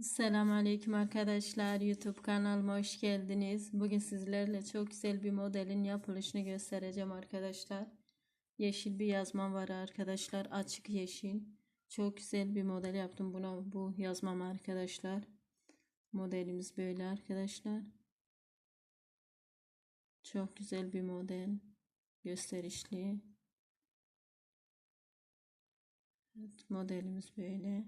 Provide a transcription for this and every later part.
Selamünaleyküm arkadaşlar. YouTube kanalıma hoş geldiniz. Bugün sizlerle çok güzel bir modelin yapılışını göstereceğim arkadaşlar. Yeşil bir yazmam var arkadaşlar. Açık yeşil. Çok güzel bir model yaptım buna bu yazmam arkadaşlar. Modelimiz böyle arkadaşlar. Çok güzel bir model. Gösterişli. Evet, modelimiz böyle.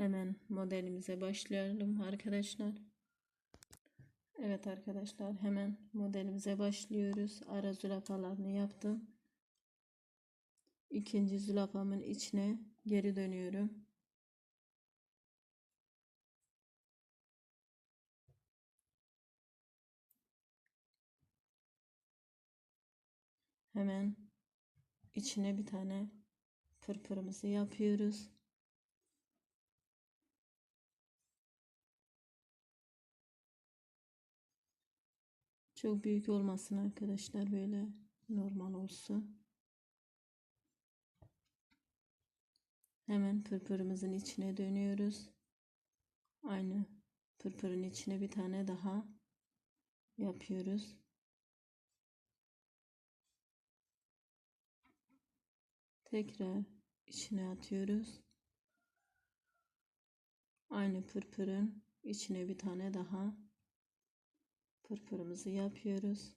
Hemen modelimize başlayalım arkadaşlar. Evet arkadaşlar hemen modelimize başlıyoruz. Ara zürafalarını yaptım. İkinci zürafamın içine geri dönüyorum. Hemen içine bir tane pırpırımızı yapıyoruz. Çok büyük olmasın arkadaşlar böyle normal olsun. Hemen pırpırımızın içine dönüyoruz. Aynı pırpırın içine bir tane daha yapıyoruz. Tekrar içine atıyoruz. Aynı pırpırın içine bir tane daha pırpırımızı yapıyoruz.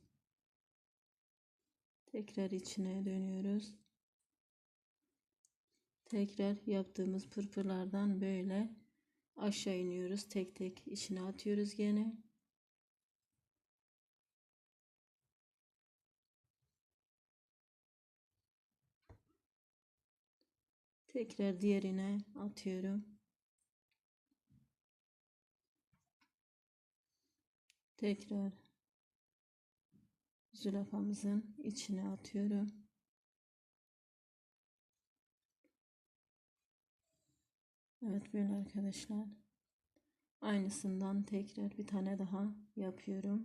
Tekrar içine dönüyoruz. Tekrar yaptığımız pırpırlardan böyle aşağı iniyoruz. Tek tek içine atıyoruz gene. Tekrar diğerine atıyorum. Tekrar zülafamızın içine atıyorum. Evet böyle arkadaşlar. Aynısından tekrar bir tane daha yapıyorum.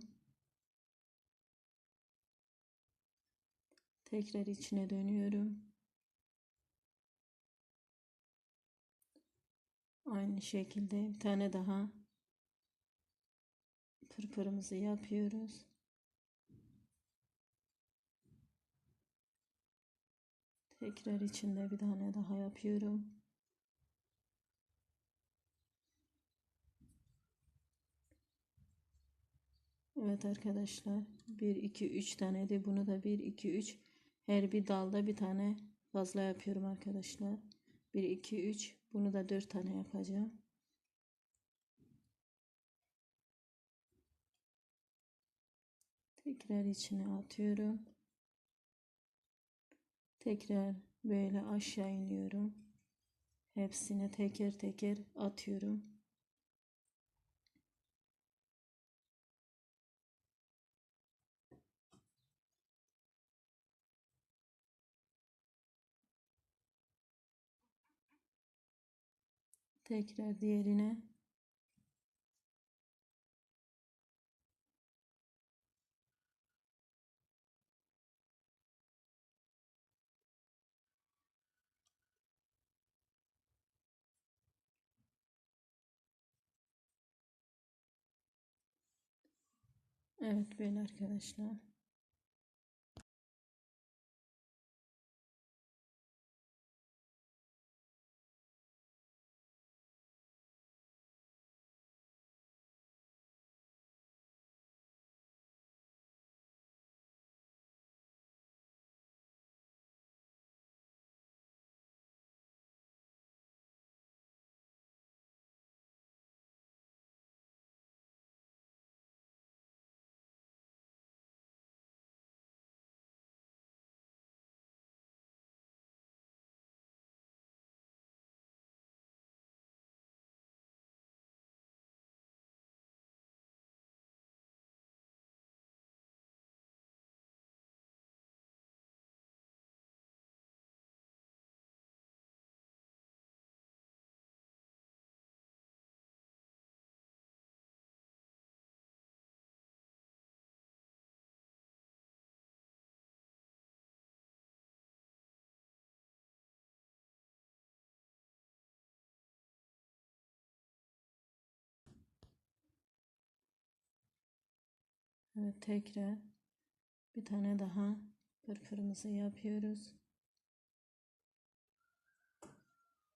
Tekrar içine dönüyorum. Aynı şekilde bir tane daha pırpırımızı yapıyoruz. Tekrar içinde bir tane daha yapıyorum. Evet arkadaşlar 1 2 3 tane de bunu da 1 2 3 her bir dalda bir tane fazla yapıyorum arkadaşlar. 1 2 3 bunu da 4 tane yapacağım. Tekrar içine atıyorum. Tekrar böyle aşağı iniyorum. Hepsine teker teker atıyorum. Tekrar diğerine Evet böyle arkadaşlar. Evet tekrar bir tane daha pırpırımızı yapıyoruz.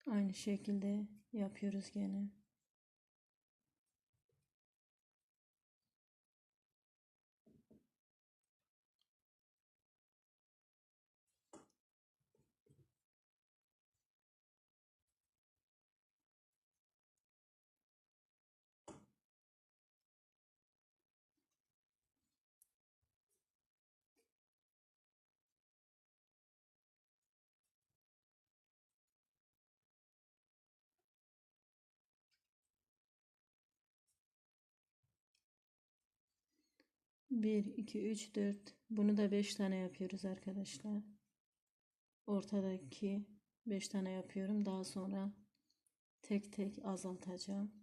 Aynı şekilde yapıyoruz gene. Bir, iki, üç, dört. Bunu da beş tane yapıyoruz arkadaşlar. Ortadaki beş tane yapıyorum. Daha sonra tek tek azaltacağım.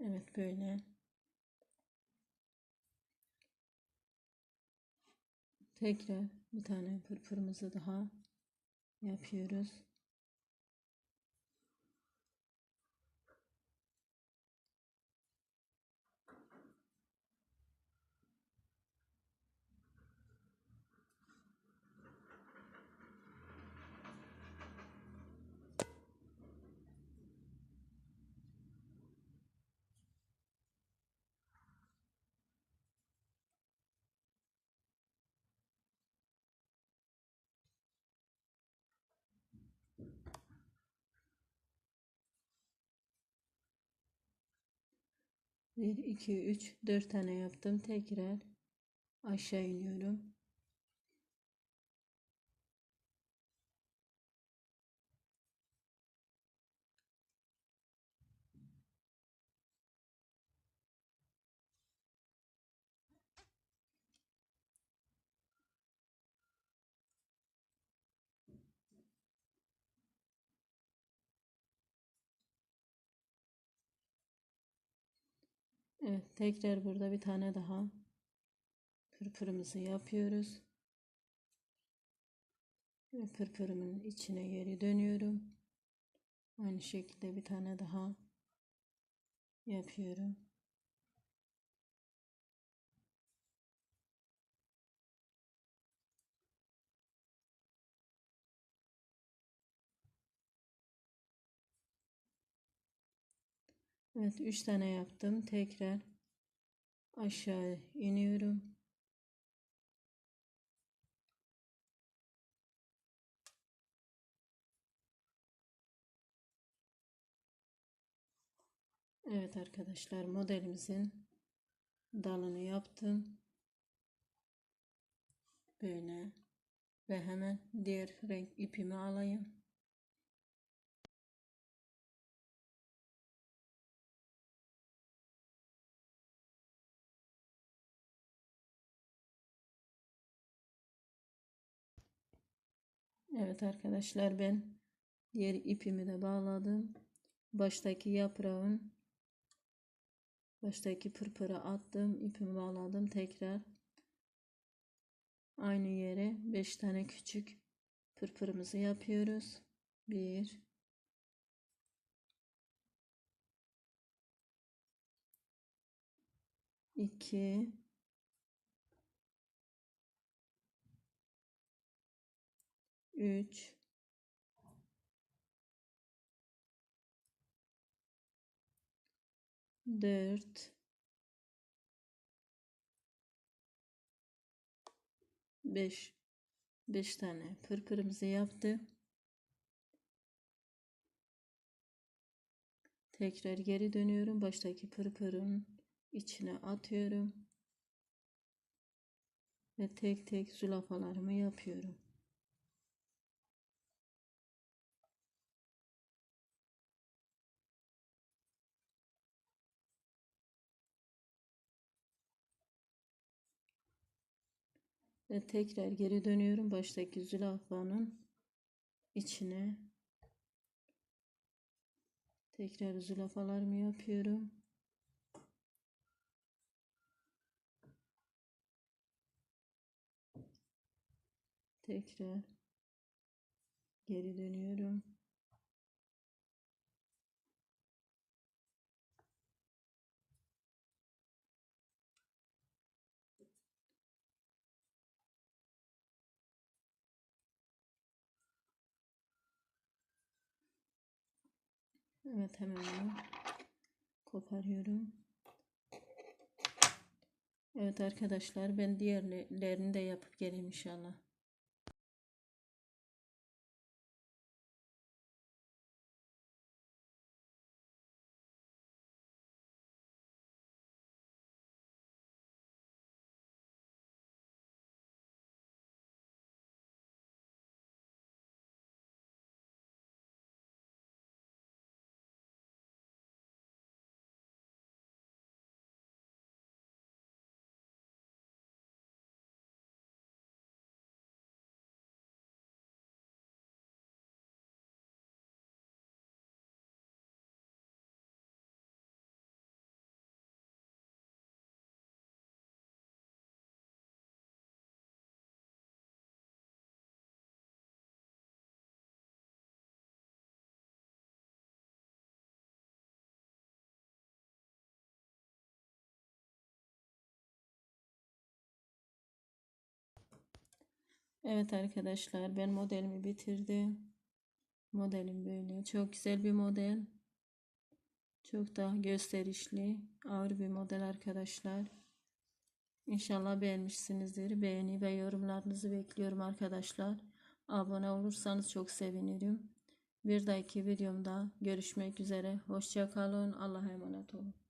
Evet böyle. Tekrar bir tane pırpırımızı daha yapıyoruz. Bir, iki, üç, dört tane yaptım. Tekrar aşağı iniyorum. Evet, tekrar burada bir tane daha pırpırımızı yapıyoruz. Pırpırımın içine geri dönüyorum. Aynı şekilde bir tane daha yapıyorum. Evet 3 tane yaptım. Tekrar aşağı iniyorum. Evet arkadaşlar modelimizin dalını yaptım. Böyle ve hemen diğer renk ipimi alayım. Evet arkadaşlar ben diğer ipimi de bağladım. Baştaki yaprağın baştaki pırpıra attım. ipimi bağladım. Tekrar aynı yere 5 tane küçük pırpırımızı yapıyoruz. 1 2 3 4 5 5 tane pırpırımızı yaptı. Tekrar geri dönüyorum. Baştaki pırpırın içine atıyorum. Ve tek tek zülafalarımı yapıyorum. Ve tekrar geri dönüyorum baştaki zürafanın içine. Tekrar zürafalarımı yapıyorum. Tekrar geri dönüyorum. Evet hemen bunu koparıyorum. Evet arkadaşlar ben diğerlerini de yapıp geleyim inşallah. Evet arkadaşlar ben modelimi bitirdim. Modelim böyle. Çok güzel bir model. Çok da gösterişli. Ağır bir model arkadaşlar. İnşallah beğenmişsinizdir. Beğeni ve yorumlarınızı bekliyorum arkadaşlar. Abone olursanız çok sevinirim. Bir dahaki videomda görüşmek üzere. Hoşça kalın. Allah'a emanet olun.